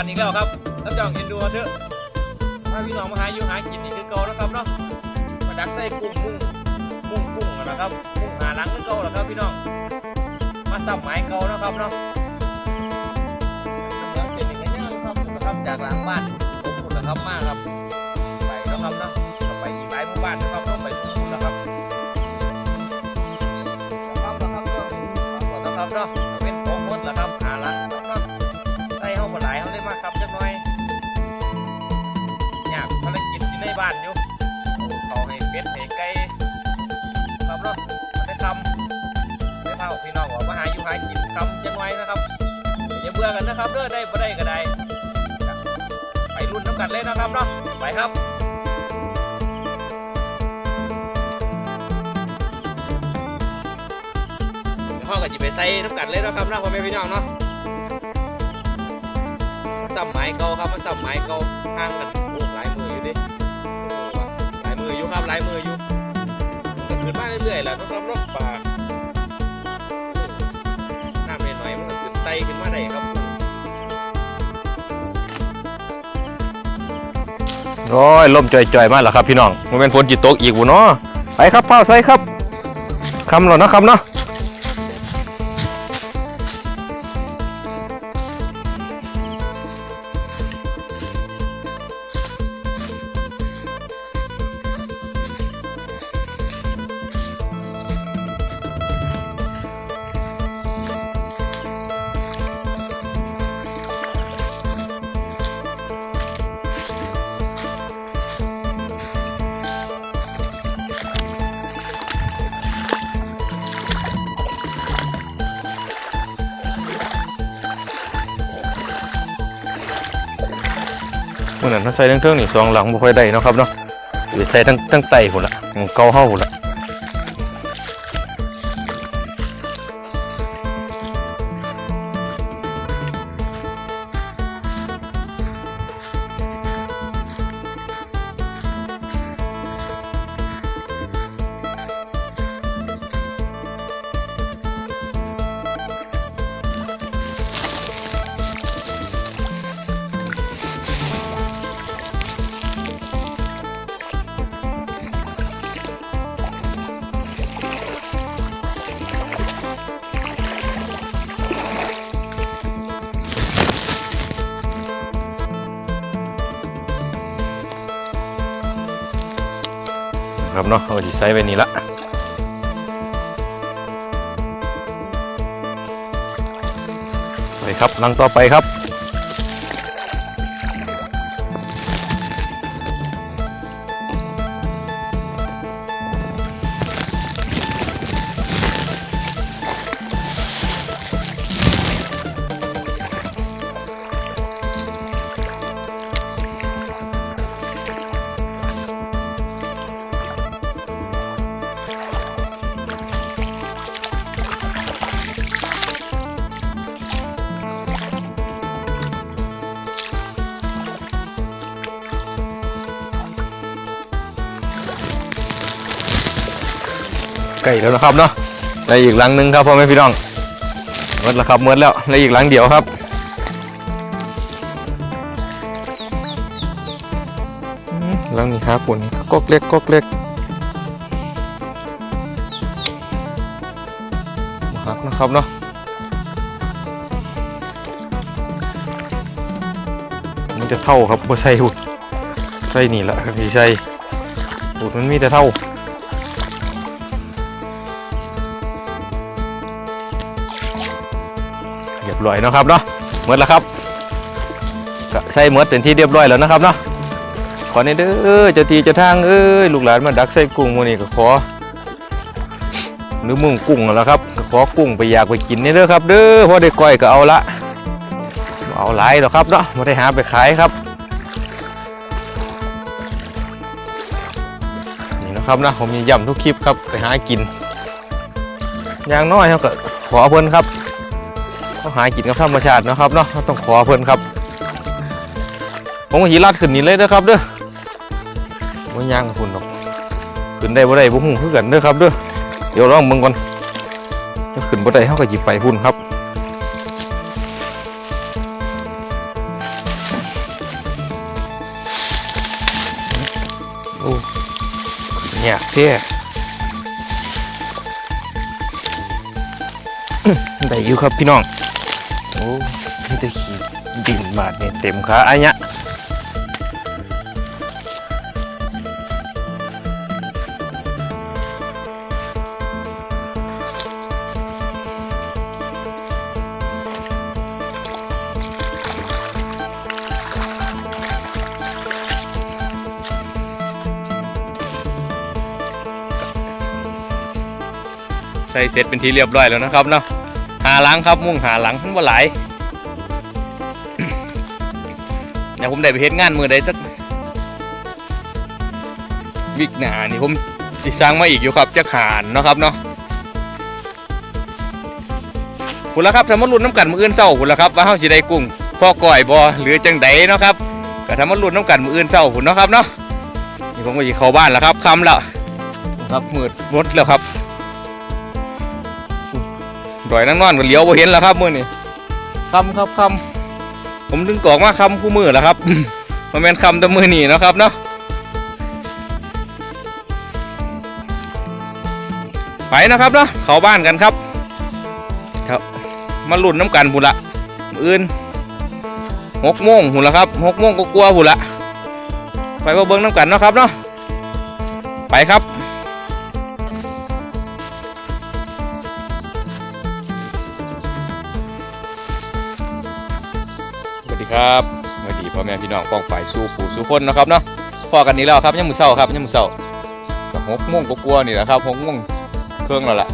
กันอีกแล้วครับท่านจองเห็นดูเถอะถ้าพี่น้องมาหาอยู่หากินนี่คือเก่านะครับเนาะมาดักใส่กุ้งมุ่งมุ่งกุ้งนะครับมุ่งหาหลังคือเก่าแล้วครับพี่น้องมาซ้ำไม้เก่านะครับเนาะเหมือนเป็นอย่างนี้นะครับนะครับจากหลังบ้านของคุณนะครับมากครับ เขาให้เป็ดให้ไก่ครับเนาะมันได้ทำได้เท่าพี่น้องออกมาหาอยู่หากินทำจังไว้นะครับอย่าเบื่อกันนะครับเด้อได้บ่ได้ก็ได้ไปรุ่นน้ำกันเลยนะครับเนาะไปครับพ่อก็จะไปใส่น้ำกัดเลยนะครับเนาะพ่อแม่พี่น้องเนาะสับไม้เก่าครับมันสับไม้เก่าห่างกัน ละต้องรับเนาะป่าน้ำหน่อยๆมันก็ขึ้นไตขึ้นมาได้ครับโอ้ยลมจ่อยๆมากแล้วครับพี่น้องมันเป็นฝนจิตตกอีกบุเนาะไปครับเป้าใส่ครับคำหรอนะครับเนาะ มื่อนั้นถ้าใส่ทั้งเทิงนี่สองหลังไม่ค่อยได้เนาะครับเนาะหรือใส่ทั้งทั้งไตหุ่นละของเกาเฮาหุ่นละ ครับเนาะเอาสิใส่ไว้นี่ละไปครับลังต่อไปครับ ล้แล้วนะครับเนาะแล้วอีกหลังหนึงครับพ่อแม่พี่น้องหมดแล้วครับหมดแล้วแล้วอีกหลังเดียวครับหลังนี้ครับปุ่นก๊กเล็กก๊กเล็กหักนะครับเนาะมันจะเท่าครับบ่ใส่หุ่นใส่นี่แหละครับที่ใส่หุ่นมันมีแต่เท่า ร้อยเนาะครับเนาะหมดแล้วครับก็ใส่หมดเป็นที่เรียบร้อยแล้วนะครับเนาะขอในเด้อเจ้าทีเจ้าทางเอ้ยลูกหลานมาดักใส่กุ้งมื้อนี้ก็ขอหรือมุ่งกุ้งแล้วครับก็ขอกุ้งไปอยากไปกินนี่เด้อครับ เด้อพอได้ก้อยก็เอาละเอาหลายหรอกครับเนาะไม่ได้หาไปขายครับนี่นะครับนะผมมีย้ำทุกคลิปครับไปหากินอย่างน้อยเขาก็ขอเพิ่นครับ เขาหากินกับธรรมชาตินะครับเนาะต้องขอเพิ่นครับ ผมก็หิรัดขึ้นนี่เลยนะครับเด้อมันย่างคุณหรอกขึ้นได้บ่ได้บ่หูคือกันเด้อครับเด้อเดี๋ยวลองมึงก่อนถ้าขึ้นบ่ได้เฮาก็หยิบไปพุ่นครับโอ้ยากเท่ ได้อยู่ครับพี่น้อง โอ้พี่ตะขี่ดินบาดเนี่ยเต็มขาอันเนี้ย ใส่เสร็จเป็นที่เรียบร้อยแล้วนะครับเนาะหาหลังครับมุ่งหาหลังทั้งบ่หลายเดี๋ยวผมได้ไปเฮ็ดงานมือใดสักวิกหนานี่ผมจิสร้างมาอีกอยู่ครับจะขานนะครับเนาะคุณละครับถ้ามาลุ้นน้ำกันมืออื่นเศร้าคุณละครับว่าเฮาสิได้กุ้งพ่อก่อยบ่หรือจังใดเนาะครับก็ถ้ามาลุ้นน้ำกันมืออื่นเศร้าคุณเนาะครับเนาะนี่ผมก็สิเข้าบ้านแล้วครับคำแล้วครับมืดหมดแล้วครับ ดอยนั่งนอนก็เลี้ยวบ่เห็นแล้วครับมื้อนี้ค่ำครับค่ำผมถึงกรอกมาคำคู่มือแล้วครับ มันเป็นคำแตะมือหนีเนาะครับเนาะไปนะครับเนาะเข้าบ้านกันครับ ครับมาลุ่นน้ำกันหุ่นละมื้ออื่นหกโมงหุ่นละครับหกโมงก็กลัวๆหุ่นละไปมาเบิ้งน้ำกันเนาะครับเนาะไปครับ ครับสวัสดีพ่อแม่พี่น้องป้องฝ่ายสู้ผู้สู้คนนะครับเนาะพอกันนี้แล้วครับยังมือเศร้าครับยังมือเศร้าก็หกโมงก็กลัวนี่แหละครับหกโมงเครื่องแล้วล่ะ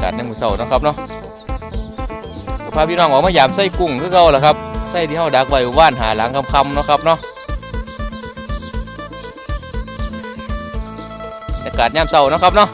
จัดยังมือเศร้านะครับเนาะพาพี่น้องออกมายามไส้กุ้งคือเก่าแหละครับไส้ที่เฮาดักไว้ว่านหาหลังคำๆนะครับเนาะอากาศยามเศร้าเนาะครับเนาะ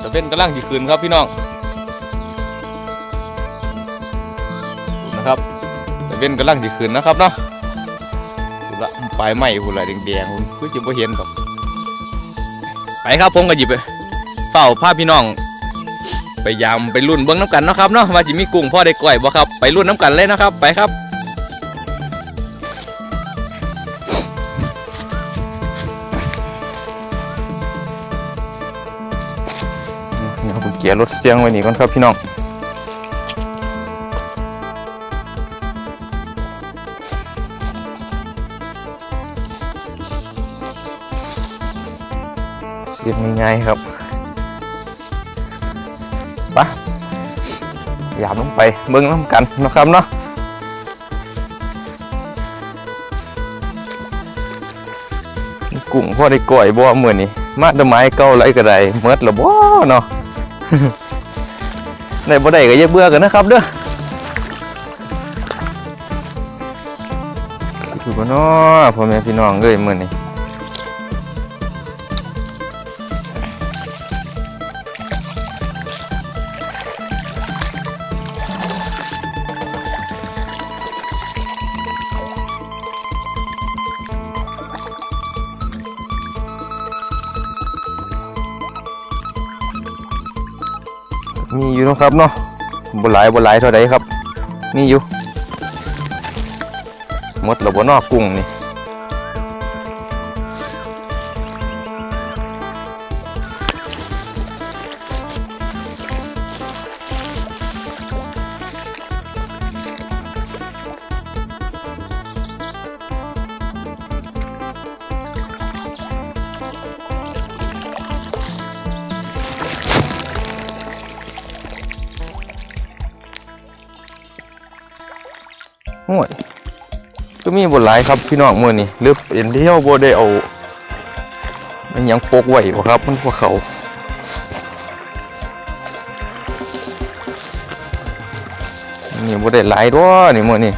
ตะเว้นกำลังจีคืนครับพี่น้อง ว้นกำลังจะขึ้นนะครับเนาะดูละปลายไม้หุ่นละแดงๆหุ่นคือจะไ่เห็นครับไปครับผมก็หยิบไปเฝ้าภาพพี่น้องไปยามไปรุ่นเบิ้งน้ำกันนะครับเนาะว่าจะมีกุ้งพ่อได้ก่อยบ่ครับ ไปรุ่นน้ำกันเลยนะครับ ไปครับเนี่ครับผมเกียร์รถเสียงไว้นี่ก่อนครับพี่น้อง เสียบง่ายๆครับปะยามลงไปเบิ่งน้ำกันนะครับเนาะกุ้งพ่อได้ก่อยบ่เหมือนนี่มาแตะไม้เก่าไรก็ได้เมดและบ่เนาะได้บ่ได้ก็อย่าเบื่อกันนะครับเด้อคือบ่เนาะพ่อแม่พี่น้องเอ้ยมื้อนี้ นาะครับเนาะบ่หลายบ่หลายเท่าไดครับ นี่อยู่มดแล้วบ่เนอกกุ้งนี่ โอ้ยก็มีบ่หลายครับพี่น้องมือนี้หรือเป็นที่เฮาบ่ได้เอามันยังปกไหวบ่ครับ มันพวกเขานี่บ่ได้หลายตัวนี่มือนี้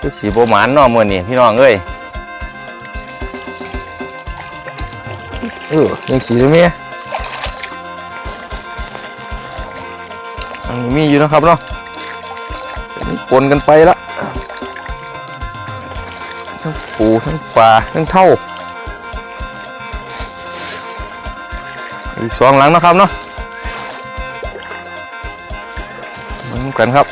คือสิบ่หมานเนาะมือนี้พี่น้องเอ้ยเออยังสีได้ไหมอันนี้มีอยู่นะครับเนาะปนกันไปละ ทั้งปูทั้งปลาทั้งเท่าอีกสองหลังนะครับเนาะมันกันครับ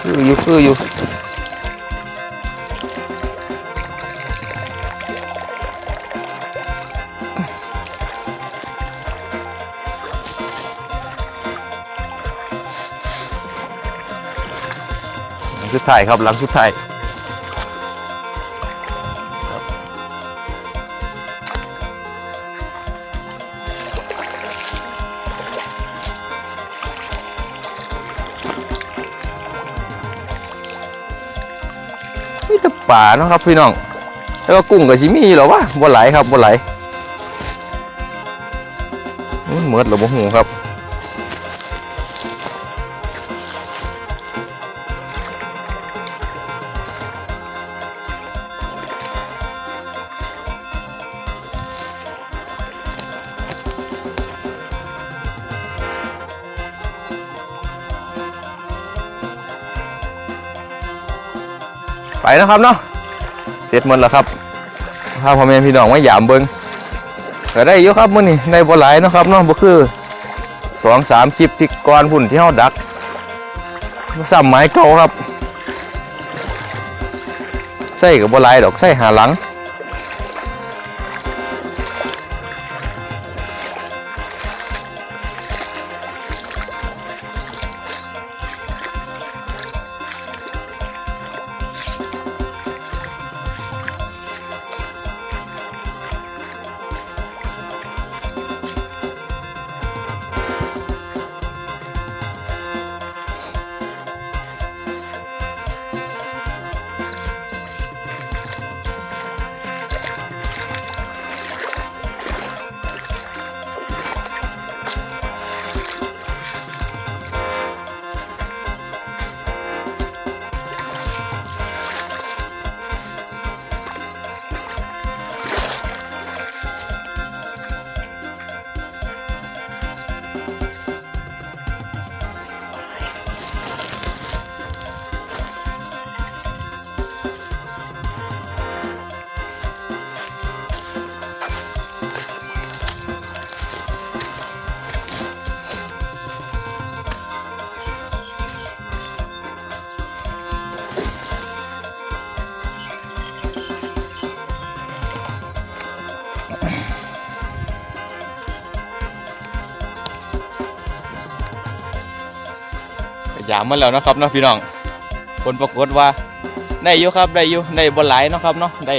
คืออยู่คืออยู่ สุดท้ายครับหลังสุดท้ายนี่แต่ป่าเนาะครับพี่น้องแต่ว่ากุ้งกับชิมีเหรอวะบ่ไหลครับบ่ไหลนเหมือดหรือบ่หูครับ ไปนะครับเนาะเสร็จหมดแล้วครับพาพ่อแม่พี่น้องมาหยามเบิงก็ได้อยู่ครับมื้อนี้ได้บ่หลายนะครับเนาะบ่คือสองสามคลิปที่ก่อนหุ่นที่เฮาดักซ้ำไม้เก่าครับใส่กับบ่หลายดอกใส่หาหลัง ยามมาแล้วนะครับเนาะพี่น้องผลปรากฏว่าได้อยู่ครับได้อยู่ได้บ่หลเนาะครับเนาะได้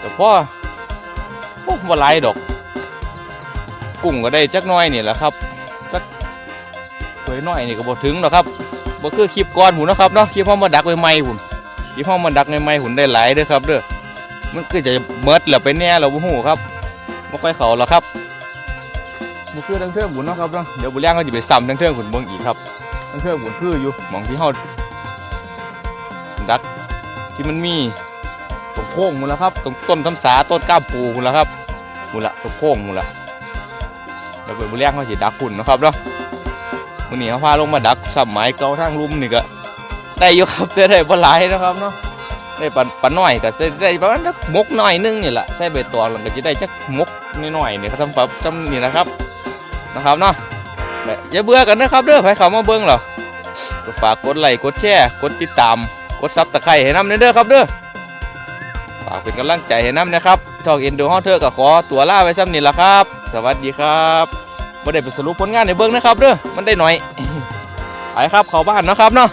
แต่พ่อโอ้บ่หลดอก กุ้งก็ได้จักน้อยนี่แหละครับจักสวยน้อยนี่ก็บ่ถึงหรอกครับบ่คือคลิปก่อนหุ่นนะครับเนาะคลิปเฮามาดักใหม่ๆหุ่นคลิปเฮามาดักใหม่ๆหุ่นได้หลายเด้อครับเด้อมันคือจะเมิดแล้วไปแน่แล้วบ่ฮู้ครับบ่ค่อยเขาหรอกครับบ่คือทั้งเทิงหุ่นนะครับเนาะเดี๋ยวบุเลี้ยงก็สิไปซ้ำทั้งเทิงหุ่นเบิ่งอีกครับ เพื่อหมุนคืออยู่หมองที่เฮาดักที่มันมีตรงโค้งมูลแล้วครับ ตรงต้นทำสาต้นก้ามปูมูลแล้วครับมูละตรงโค้งมูละแล้วเป็นบุเรียงเขาสิดักฝุ่นนะครับเนาะวันนี้เขาพาลงมาดักสับไม้เกาทางลุ่มนี่ก็ได้อยู่ครับได้ได้บ่หลายนะครับเนาะได้ปันปันน้อยก็ได้ได้ประมาณจักมกหน้อยนึงนี่แหละใส่ใบตองแล้วก็จะได้จักมกน้อยๆนี่ครับทำแบบทำนี่นะครับนะครับเนาะ อย่าเบื่อกันนะครับเด้อใครเขามาเบิ้งเหรอก็ฝากกดไลค์กดแชร์กดติดตามกดซับตะไคร้ให้น้ำเด้อครับเด้อฝากเป็นกำลังใจให้น้ำนะครับช่องเอ็นดูฮอเธอก็ขอตัวล่าไปซ้ำนี่ละครับ สวัสดีครับไม่ได้ไปสรุปผลงานในเบิ้งนะครับเด้อมันได้หน่อยไปครับเข้าบ้านนะครับเนาะ